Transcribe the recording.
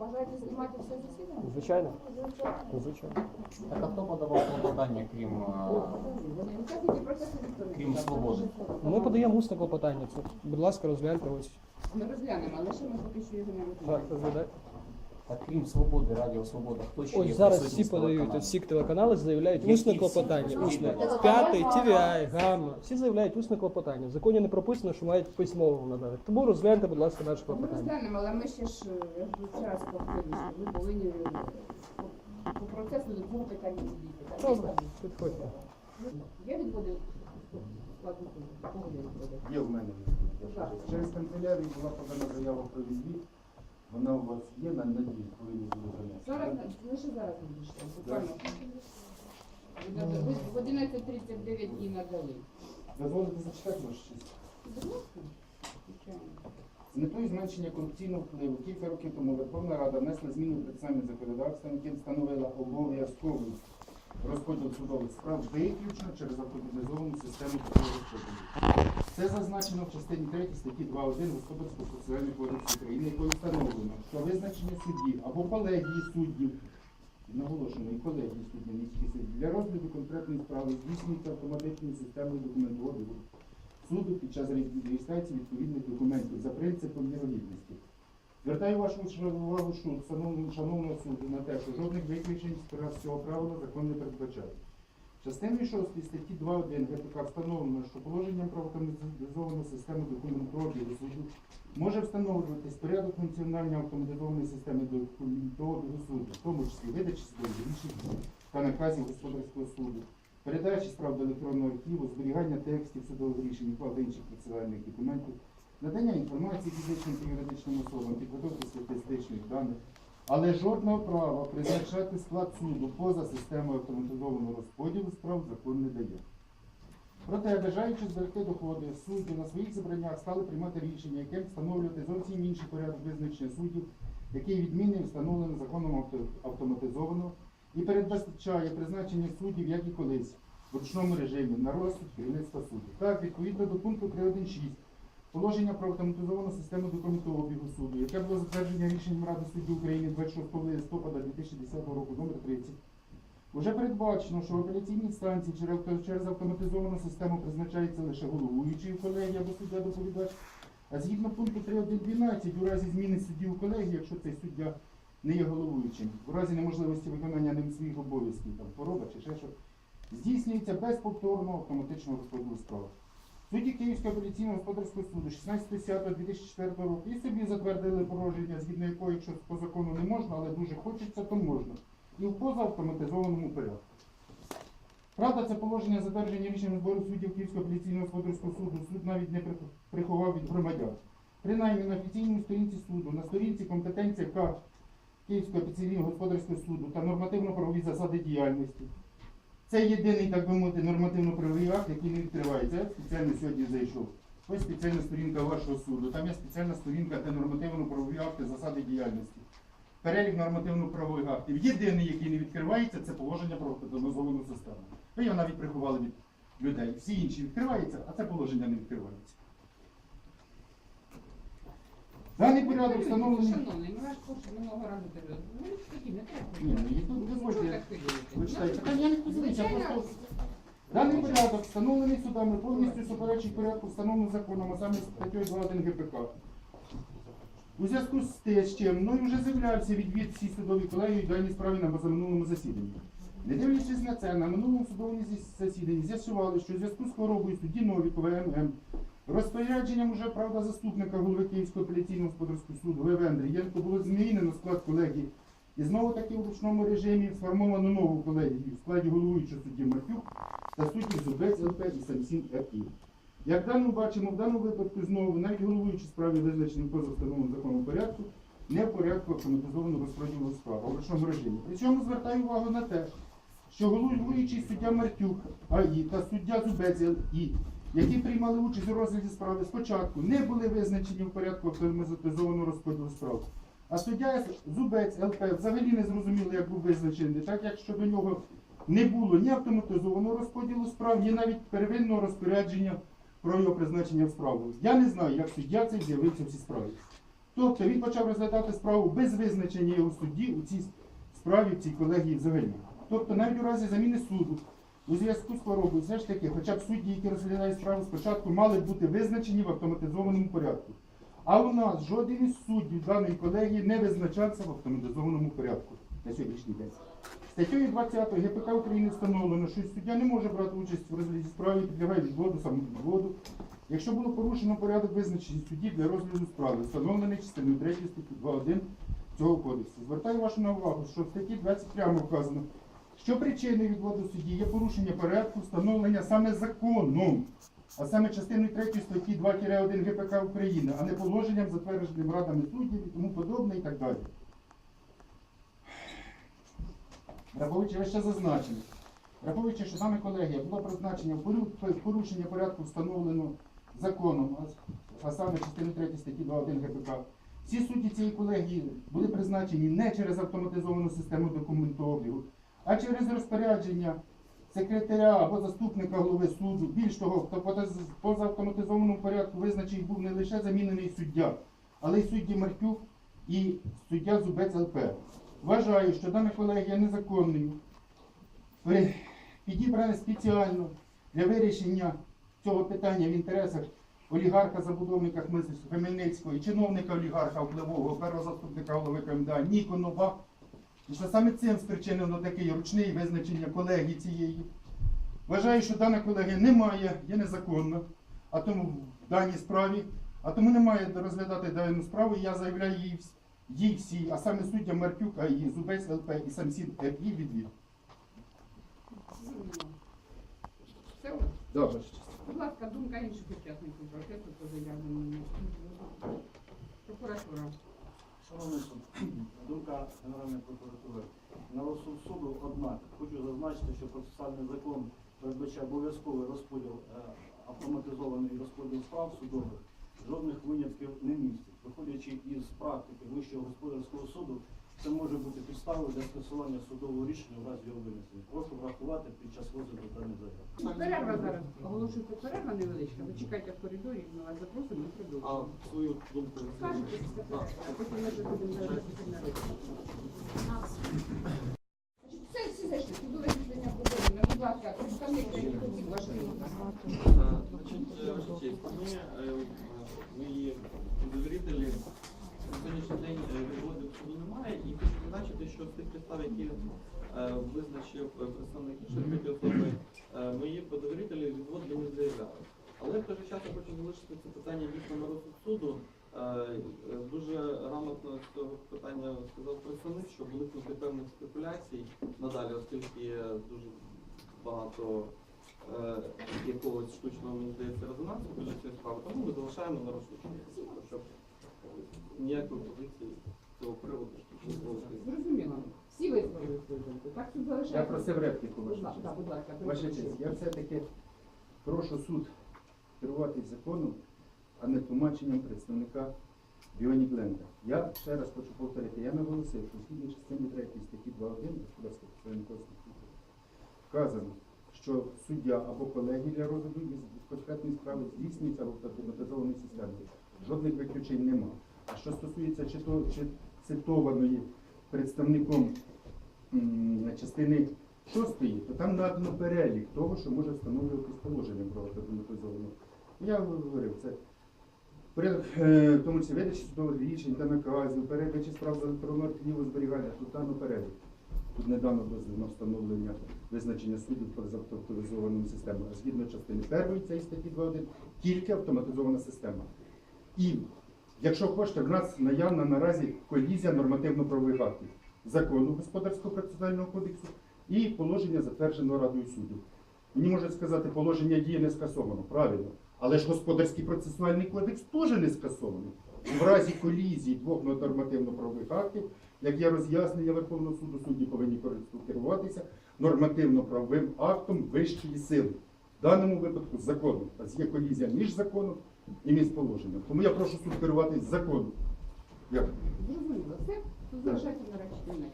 Бажаєте знімати все засідання? Звичайно. Звичайно. Так а хто подавав клопотання, крім, крім свободи? Ми подаємо усне клопотання. Будь ласка, розгляньте ось. Ми розглянемо, але ще ми поки що його не Так, розглядайте. Так крім свободи, Радіо Свобода, хто ще є Ось зараз присутній всі з подають, ось всі телеканали заявляють Які усне всі? клопотання. Усне. П'ятий, TVI, Гамма. Всі заявляють усне клопотання. В законі не прописано, що мають письмово надати. Тому розгляньте, будь ласка, наше Ми клопотання. розглянемо, але ми ще ж, я ж ще раз що повинні е, по- по процесу до двох питань підійти. так? Підходьте. Кого я відводив? Є в мене. Через канцелярію була подана заява про відвід. Вона у вас є на надії, коли ви буде Зараз, занесена. лише зараз надійшли, буквально. Ви- В 11.39 і надали. Дозволите зачитати ваш честь? Звичайно. З метою зменшення корупційного впливу кілька років тому Верховна Рада внесла зміни в процесуальне законодавство, яким встановила обов'язковий розподіл судових справ виключно через автоматизовану систему такого розподілу. Це зазначено в частині 3 статті 2.1 Господарського процесуального кодексу України, якою встановлено, що визначення судді або колегії суддів, наголошено, і колегії суддів, не тільки суддів, для розгляду конкретної справи здійснюється автоматичною системою документообігу суду під час реєстрації відповідних документів за принципом вірогідності. Звертаю вашу увагу, що шановного суду на те, що жодних виключень з цього правила закон не передбачає. Частиною 6 статті 2.1 ГПК встановлено, що положенням про автоматизовану систему документообігу суду може встановлюватись порядок функціонування автоматизованої системи документообігу суду, в тому числі видачі судових рішень та наказів господарського суду, передачі справ до електронного архіву, зберігання текстів судових рішень, та інших процесуальних документів, надання інформації фізичним та юридичним особам, підготовки статистичних даних, але жодного права призначати склад суду поза системою автоматизованого розподілу справ закон не дає. Проте, бажаючи зберегти доходи, судді на своїх зібраннях стали приймати рішення, яким встановлювати зовсім інший порядок визначення суддів, який відмінний встановлений законом авто- автоматизовано і передбачає призначення суддів, як і колись, в ручному режимі на розсуд керівництва суду. Так, відповідно до пункту 3.1.6 Положення про автоматизовану систему документообігу суду, яке було затвердження рішенням Ради суддів України 26 листопада 2010 року номер 30, вже передбачено, що в апеляційній інстанції через автоматизовану систему призначається лише головуючий в колегії або суддя доповідач. А згідно пункту 3.1.12, у разі зміни судді у колегії, якщо цей суддя не є головуючим, у разі неможливості виконання ним своїх обов'язків, там хвороба чи ще щось, здійснюється без повторного автоматичного розподілу справи. Судді Київського апеляційного господарського суду 16.10.2004 року і собі затвердили положення, згідно якого, якщо по закону не можна, але дуже хочеться, то можна. І в позаавтоматизованому порядку. Правда, це положення затвердження рішенням збору суддів Київського апеляційного господарського суду суд навіть не приховав від громадян. Принаймні на офіційній сторінці суду, на сторінці компетенція К Київського апеляційного господарського суду та нормативно-правові засади діяльності. Це єдиний, так би мовити, нормативно-правовий акт, який не відкривається. Я спеціально сьогодні зайшов. Ось спеціальна сторінка вашого суду. Там є спеціальна сторінка, де нормативно-правові акти, засади діяльності. Перелік нормативно-правових актів. Єдиний, який не відкривається, це положення про автоматизовану систему. Ви його навіть приховали від людей. Всі інші відкриваються, а це положення не відкривається. Даний порядок встановлений. Шановний, ми ваш курс минулого разу перевели. Ну, такі, не треба. Ні, ну, тут Ну, дозвольте, що? Ви читаєте, та я не хвилююся, просто Даний порядок встановлений судами повністю суперечить порядку встановленого законом, а саме статтею 2.1 ГПК. У зв'язку з те, з чим мною вже з'являвся відвід всій судовій колегії в даній справі на позаминулому засіданні. Не дивлячись на це, на минулому судовому зі- засіданні з'ясували, що у зв'язку з хворобою судді Новікова ММ розпорядженням уже, правда, заступника голови Київського апеляційного господарського суду ВВ Андрієнко було змінено склад колегії і знову таки в ручному режимі сформовано нову колегію в складі головуючого судді Матюк та суддів Зубець ЛП і Самсін РІ. Як дану бачимо, в даному випадку знову навіть головуючі справі визначені поза встановленим законом порядку, не в порядку автоматизованого розподілу справ, в ручному режимі. Причому звертаю увагу на те, що головуючий суддя Мартюк АІ та суддя Зубець ЛІ, які приймали участь у розгляді справи спочатку, не були визначені в порядку автоматизованого розподілу справ. А суддя Зубець ЛП взагалі не зрозуміло, як був визначений, так як щодо нього не було ні автоматизованого розподілу справ, ні навіть первинного розпорядження про його призначення в справу. Я не знаю, як суддя цей з'явився в цій справі. Тобто він почав розглядати справу без визначення його судді у цій справі в цій колегії взагалі. Тобто навіть у разі заміни суду у зв'язку з хворобою все ж таки, хоча б судді, які розглядають справу спочатку, мали бути визначені в автоматизованому порядку. А у нас жоден із суддів даної колегії не визначався в автоматизованому порядку на сьогоднішній день. Статтею 20 ГПК України встановлено, що суддя не може брати участь в розгляді справи, і підлягає відводу, самовідводу, якщо було порушено порядок визначений судді для розгляду справи, встановлений частиною 3 статті 2.1 цього кодексу. Звертаю вашу на увагу, що в статті 20 прямо вказано, що причиною відводу судді? Є порушення порядку, встановлення саме законом, а саме частиною 3 статті 2-1 ГПК України, а не положенням, затвердженим радами суддів і тому подобне і так далі. Враховуючи вище зазначено, враховуючи, що саме колегія було призначення порушення порядку встановлено законом, а, саме частини 3 статті 2.1 ГПК, всі судді цієї колегії були призначені не через автоматизовану систему документообігу, а через розпорядження секретаря або заступника голови суду. Більш того, в автоматиз- позаавтоматизованому порядку визначений був не лише замінений суддя, але й судді Маркюк і суддя Зубець ЛП. Вважаю, що дана колегія незаконною, при- підібрана спеціально для вирішення цього питання в інтересах олігарха забудовника Хмельницького- Хмельницького і чиновника олігарха впливового першого заступника голови КМДА Ніконова. І що саме цим спричинено такий ручний визначення колегії цієї. Вважаю, що дана колегія не має, є незаконна, а тому в даній справі, а тому не має розглядати дану справу, і я заявляю їй, їй всі, а саме суддя Маркюк, а і Зубець ЛП, і Самсін ФІ відвід. Все, Добре. будь ласка, думка інших учасників процесу по заявленому. Прокуратура. Шановний суд, думка Генеральної прокуратури. На розсуд суду, однак, хочу зазначити, що процесуальний закон передбачає обов'язковий розподіл, е, автоматизований розподіл справ судових, жодних винятків не містить. Виходячи із практики Вищого господарського суду, це може бути підставою для скасування судового рішення в разі його винесення. Прошу врахувати під час розгляду даної заяви. Перерва зараз. Оголошується перерва невеличка. Ви чекайте в коридорі, ми вас запросимо і А продовжимо. свою думку Скажете а потім ми вже будемо зараз Це всі зайшли. Судове засідання подобне. Будь ласка, представник хотів вашої думки. Значить, е, ваша честь, ми, е, мої довірителі на сьогоднішній день е, відводів суду немає, і хочу зазначити, що з тих підстав, які е, визначив е, представник іншої особи, мої подовірителі відвод не заявляли. Але в той же час я хочу залишити це питання дійсно на розсуд суду. Дуже грамотно з цього питання сказав представник, що уникнути певних спекуляцій надалі, оскільки дуже багато е, якогось штучного, мені здається, резонансу біля цієї справи, тому ми залишаємо на розсудження, щоб ніякої позиції цього приводу не було. Зрозуміло. Всі висловили свою думку. Так суд залишається. Я просив репліку, ваша честь. будь ласка. Ваша честь, я все-таки прошу суд керуватись законом, а не тлумаченням представника Біоні Бленда. Я ще раз хочу повторити, я наголосив, що згідно частини 3 статті 2.1 Господарського процесуального кодексу вказано, що суддя або колегії для розгляду із конкретної справи здійснюється в автоматизованій системі. Жодних виключень нема. А що стосується цитованої представником частини шостої, то там надано перелік того, що може встановлюватись положенням про автоматизовану. Я говорив, це порядок, е, тому числі видачі судових рішень та наказів, передачі справ за архіву зберігання, тут дано перелік. Тут недавно дозвіл на встановлення визначення суддів з автоматизованою системою. А згідно частини першої цієї статті 2.1, тільки автоматизована система. І якщо хочете, в нас наявна наразі колізія нормативно-правових актів закону господарського процесуального кодексу і положення затвердженого радою суддів. Мені можуть сказати, положення дії не скасовано, правильно. Але ж господарський процесуальний кодекс теж не скасований. В разі колізії двох нормативно-правових актів, як є роз'яснення Верховного суду, судді повинні керуватися нормативно-правовим актом вищої сили. В даному випадку законом. Є колізія між законом і місць положення. Тому я прошу суд керуватись законом. Дякую. Зрозуміло. Все, тут залишається на речі.